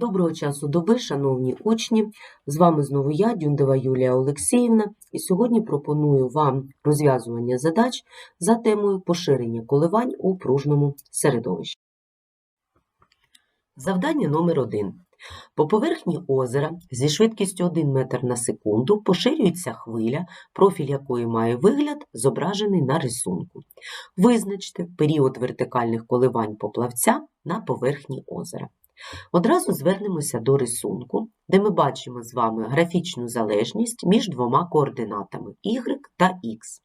Доброго часу доби, шановні учні! З вами знову я, Дюндова Юлія Олексіївна, і сьогодні пропоную вам розв'язування задач за темою поширення коливань у пружному середовищі. Завдання номер 1. По поверхні озера зі швидкістю 1 метр на секунду поширюється хвиля, профіль якої має вигляд, зображений на рисунку. Визначте період вертикальних коливань поплавця на поверхні озера. Одразу звернемося до рисунку, де ми бачимо з вами графічну залежність між двома координатами y та x.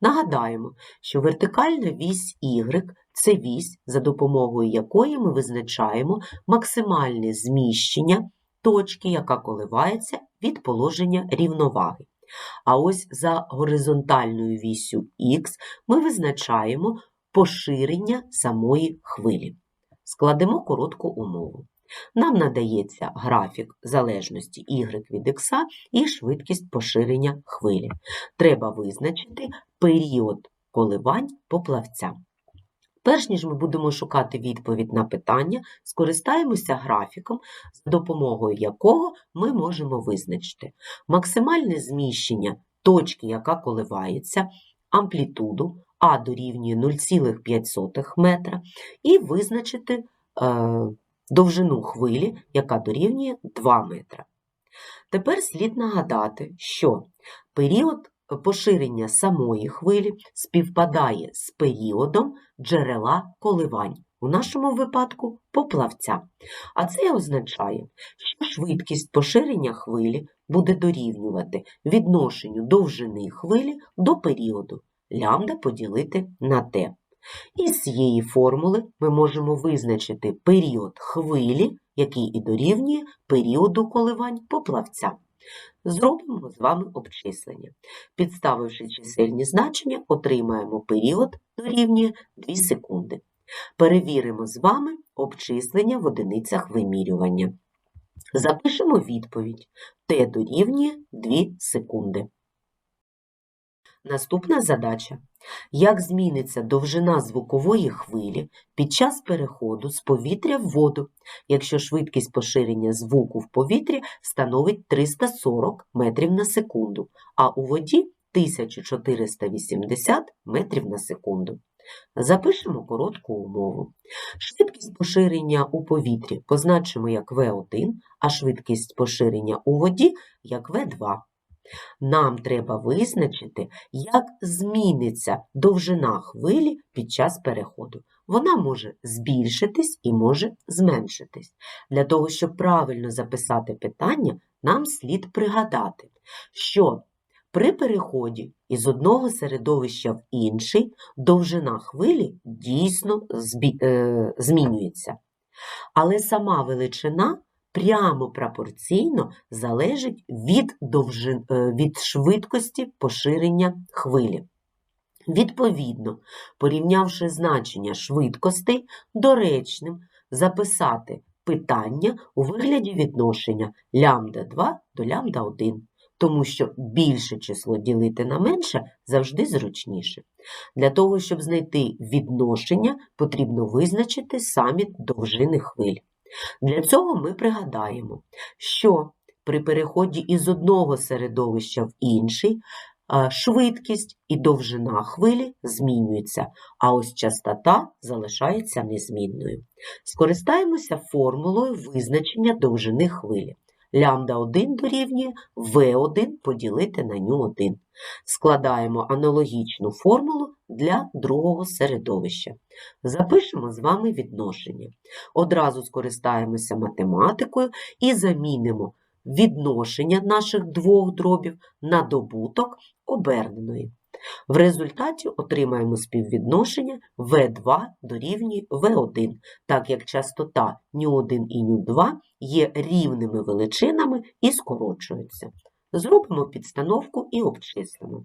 Нагадаємо, що вертикальна вісь y – це вісь, за допомогою якої ми визначаємо максимальне зміщення точки, яка коливається від положення рівноваги. А ось за горизонтальною вісю х ми визначаємо поширення самої хвилі. Складемо коротку умову. Нам надається графік залежності y від x і швидкість поширення хвилі. Треба визначити період коливань поплавця. Перш ніж ми будемо шукати відповідь на питання, скористаємося графіком, за допомогою якого ми можемо визначити максимальне зміщення точки, яка коливається, амплітуду, а дорівнює 0,5 метра, і визначити е, довжину хвилі, яка дорівнює 2 метра. Тепер слід нагадати, що період поширення самої хвилі співпадає з періодом джерела коливань, у нашому випадку поплавця. А це означає, що швидкість поширення хвилі буде дорівнювати відношенню довжини хвилі до періоду лямбда поділити на t. Із цієї формули ми можемо визначити період хвилі, який і дорівнює періоду коливань поплавця. Зробимо з вами обчислення. Підставивши чисельні значення, отримаємо період дорівнює 2 секунди. Перевіримо з вами обчислення в одиницях вимірювання. Запишемо відповідь. Т дорівнює 2 секунди. Наступна задача. Як зміниться довжина звукової хвилі під час переходу з повітря в воду, якщо швидкість поширення звуку в повітрі становить 340 метрів на секунду, а у воді 1480 метрів на секунду? Запишемо коротку умову. Швидкість поширення у повітрі позначимо як V1, а швидкість поширення у воді як V2. Нам треба визначити, як зміниться довжина хвилі під час переходу. Вона може збільшитись і може зменшитись. Для того, щоб правильно записати питання, нам слід пригадати, що при переході із одного середовища в інший довжина хвилі дійсно е, змінюється. Але сама величина прямо пропорційно залежить від, довжин, е, від швидкості поширення хвилі. Відповідно, порівнявши значення швидкостей, доречним записати питання у вигляді відношення лямбда 2 до лямбда 1, тому що більше число ділити на менше завжди зручніше. Для того, щоб знайти відношення, потрібно визначити самі довжини хвиль. Для цього ми пригадаємо, що при переході із одного середовища в інший швидкість і довжина хвилі змінюються, а ось частота залишається незмінною. Скористаємося формулою визначення довжини хвилі. Лямбда 1 дорівнює V1 поділити на ню 1. Складаємо аналогічну формулу для другого середовища. Запишемо з вами відношення. Одразу скористаємося математикою і замінимо відношення наших двох дробів на добуток оберненої. В результаті отримаємо співвідношення V2 дорівнює V1, так як частота ν1 і ν2 є рівними величинами і скорочуються. Зробимо підстановку і обчислимо.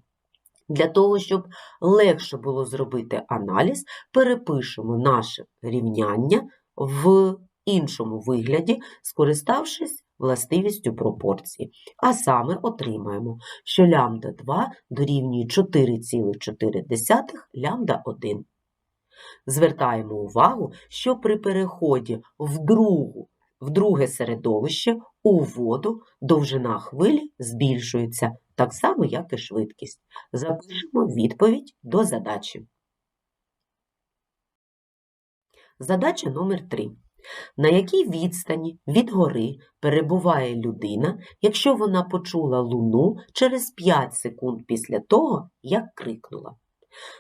Для того, щоб легше було зробити аналіз, перепишемо наше рівняння в іншому вигляді, скориставшись властивістю пропорції. А саме отримаємо, що лямбда 2 дорівнює 4,4 лямбда 1. Звертаємо увагу, що при переході в другу в друге середовище, у воду, довжина хвилі збільшується, так само, як і швидкість. Запишемо відповідь до задачі. Задача номер 3. На якій відстані від гори перебуває людина, якщо вона почула луну через 5 секунд після того, як крикнула?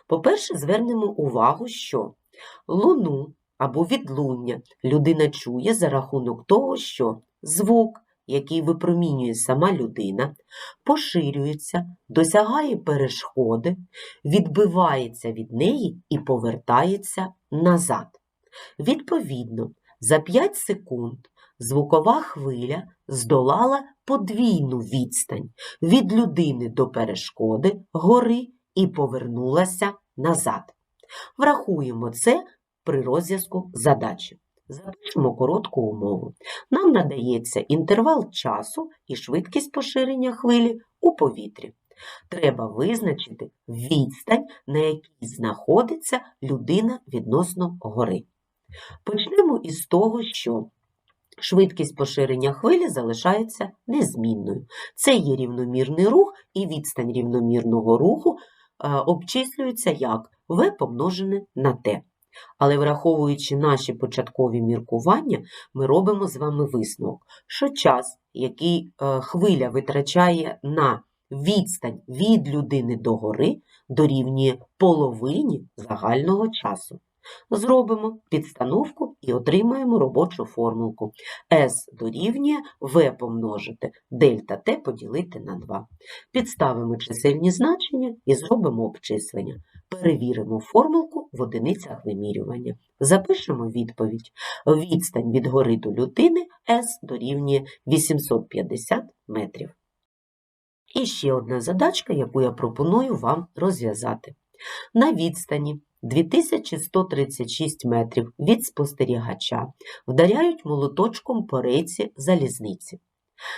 По-перше, звернемо увагу, що луну або відлуння людина чує за рахунок того, що звук, який випромінює сама людина, поширюється, досягає перешкоди, відбивається від неї і повертається назад. Відповідно, за 5 секунд звукова хвиля здолала подвійну відстань від людини до перешкоди гори і повернулася назад. Врахуємо це при розв'язку задачі. Запишемо коротку умову. Нам надається інтервал часу і швидкість поширення хвилі у повітрі. Треба визначити відстань, на якій знаходиться людина відносно гори. Почнемо із того, що швидкість поширення хвилі залишається незмінною. Це є рівномірний рух, і відстань рівномірного руху е, обчислюється як v помножене на t. Але враховуючи наші початкові міркування, ми робимо з вами висновок, що час, який е, хвиля витрачає на відстань від людини до гори, дорівнює половині загального часу. Зробимо підстановку і отримаємо робочу формулку. S дорівнює V помножити дельта T поділити на 2. Підставимо чисельні значення і зробимо обчислення. Перевіримо формулку в одиницях вимірювання. Запишемо відповідь. Відстань від гори до людини S дорівнює 850 метрів. І ще одна задачка, яку я пропоную вам розв'язати. На відстані 2136 метрів від спостерігача вдаряють молоточком по рейці залізниці.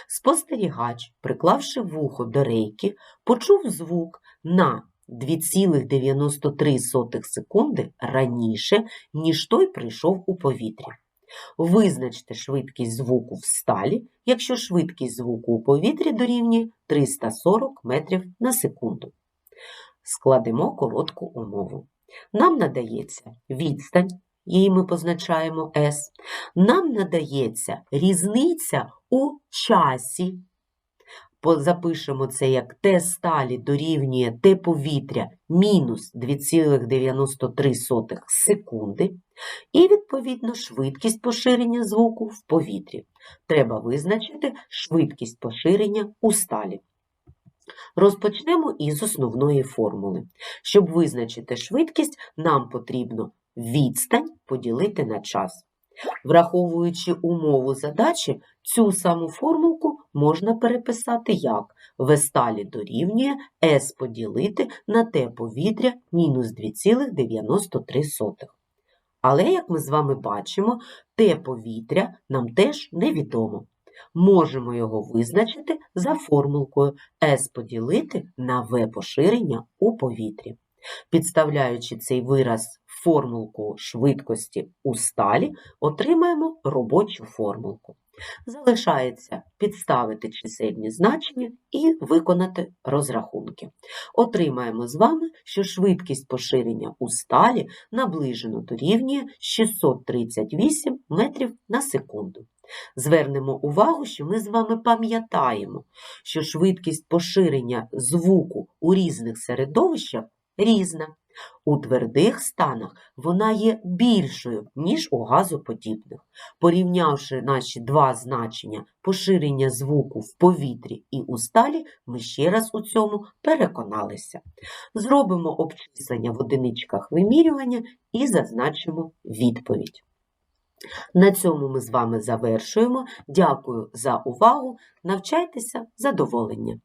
Спостерігач, приклавши вухо до рейки, почув звук на 2,93 секунди раніше, ніж той прийшов у повітря. Визначте швидкість звуку в сталі, якщо швидкість звуку у повітрі дорівнює 340 метрів на секунду. Складемо коротку умову. Нам надається відстань, її ми позначаємо S. Нам надається різниця у часі. Запишемо це як Т сталі дорівнює Т повітря мінус 2,93 секунди. І, відповідно, швидкість поширення звуку в повітрі. Треба визначити швидкість поширення у сталі. Розпочнемо із основної формули. Щоб визначити швидкість, нам потрібно відстань поділити на час. Враховуючи умову задачі, цю саму формулку можна переписати як В сталі дорівнює S поділити на Т повітря мінус 2,93. Але, як ми з вами бачимо, Т повітря нам теж невідомо можемо його визначити за формулкою S поділити на V поширення у повітрі. Підставляючи цей вираз в формулку швидкості у сталі, отримаємо робочу формулку. Залишається підставити чисельні значення і виконати розрахунки. Отримаємо з вами, що швидкість поширення у сталі наближено дорівнює 638 метрів на секунду. Звернемо увагу, що ми з вами пам'ятаємо, що швидкість поширення звуку у різних середовищах різна. У твердих станах вона є більшою, ніж у газоподібних. Порівнявши наші два значення поширення звуку в повітрі і у сталі, ми ще раз у цьому переконалися. Зробимо обчислення в одиничках вимірювання і зазначимо відповідь. На цьому ми з вами завершуємо. Дякую за увагу. Навчайтеся задоволення!